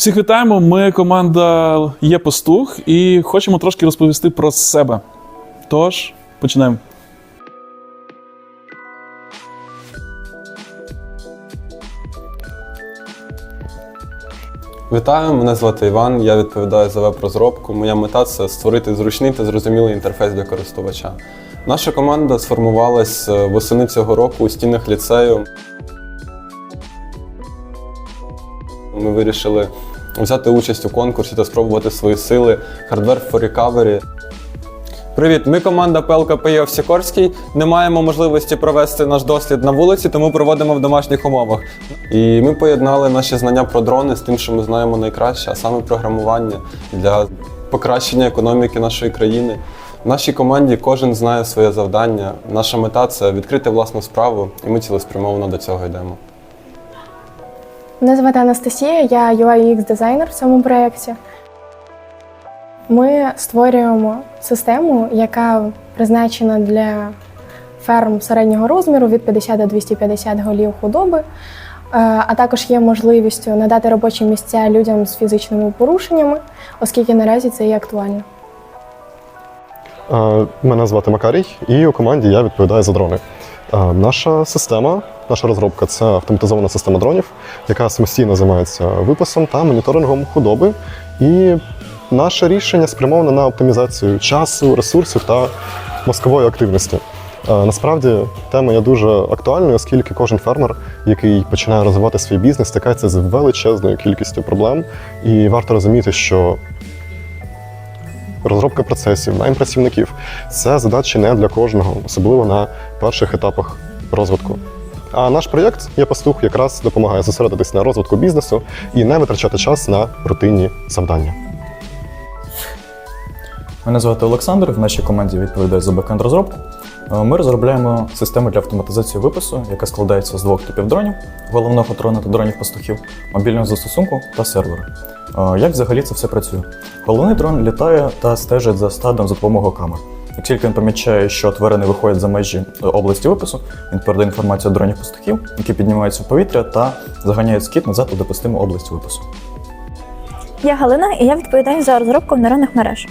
Всіх вітаємо. Ми команда Є Пастух і хочемо трошки розповісти про себе. Тож, починаємо. Вітаю, мене звати Іван. Я відповідаю за веб-розробку. Моя мета це створити зручний та зрозумілий інтерфейс для користувача. Наша команда сформувалась е, восени цього року у стінах ліцею. Ми вирішили взяти участь у конкурсі та спробувати свої сили Hardware for Recovery. Привіт, ми команда ПЛКПІ Овсікорський. Не маємо можливості провести наш дослід на вулиці, тому проводимо в домашніх умовах. І ми поєднали наші знання про дрони з тим, що ми знаємо найкраще, а саме програмування для покращення економіки нашої країни. В нашій команді кожен знає своє завдання. Наша мета це відкрити власну справу, і ми цілеспрямовано до цього йдемо. Мене звати Анастасія, я UI UX дизайнер в цьому проєкті. Ми створюємо систему, яка призначена для ферм середнього розміру від 50 до 250 голів худоби, Е, а також є можливістю надати робочі місця людям з фізичними порушеннями, оскільки наразі це є актуально. Мене звати Макарій, і у команді я відповідаю за дрони. Наша система, наша розробка це автоматизована система дронів, яка самостійно займається виписом та моніторингом худоби. І наше рішення спрямоване на оптимізацію часу, ресурсів та мозкової активності. Насправді тема є дуже актуальною, оскільки кожен фермер, який починає розвивати свій бізнес, стикається з величезною кількістю проблем. І варто розуміти, що розробка процесів, найм працівників це задачі не для кожного, особливо на перших етапах розвитку. А наш проєкт «Я пастух якраз допомагає зосередитись на розвитку бізнесу і не витрачати час на рутинні завдання. Мене звати Олександр. В нашій команді відповідає за бекенд розробку. Е, Ми розробляємо систему для автоматизації випису, яка складається з двох типів дронів: головного дрона та дронів пастухів, мобільного застосунку та сервера. Е, Як взагалі це все працює? Головний дрон літає та стежить за стадом за допомогою камер. Як тільки він помічає, що тварини виходять за межі е, області випису, він передає інформацію дронів пастухів, які піднімаються в повітря та заганяють скіт назад у допустиму область випису. Я Галина, і я відповідаю за розробку нейронних мереж.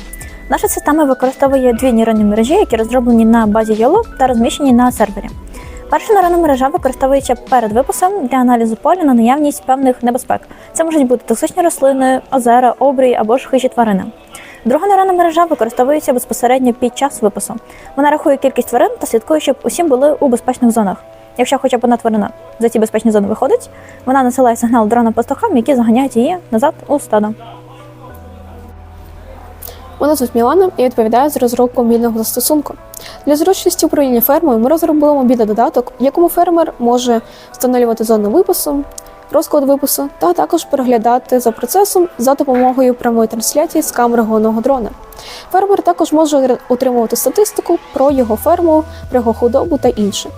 Наша система використовує дві нейронні мережі, які розроблені на базі YOLO та розміщені на сервері. Перша нейронна мережа використовується перед випусом для аналізу поля на наявність певних небезпек. Це можуть бути токсичні рослини, озера, обрії або ж хижі тварини. Друга нейронна мережа використовується безпосередньо під час випусу. Вона рахує кількість тварин та слідкує, щоб усі були у безпечних зонах. Якщо хоча б одна тварина за ці безпечні зони виходить, вона насилає сигнал дрона пастухам, які заганяють її назад у стадо. Мене звуть Мілана і відповідаю за розробку мобільного застосунку. Для зручності управління фермою ми розробили мобільний додаток, в якому фермер може встановлювати зону випису, розклад випису та також переглядати за процесом за допомогою прямої трансляції з камери головного дрона. Фермер також може отримувати статистику про його ферму, про його худобу та інше.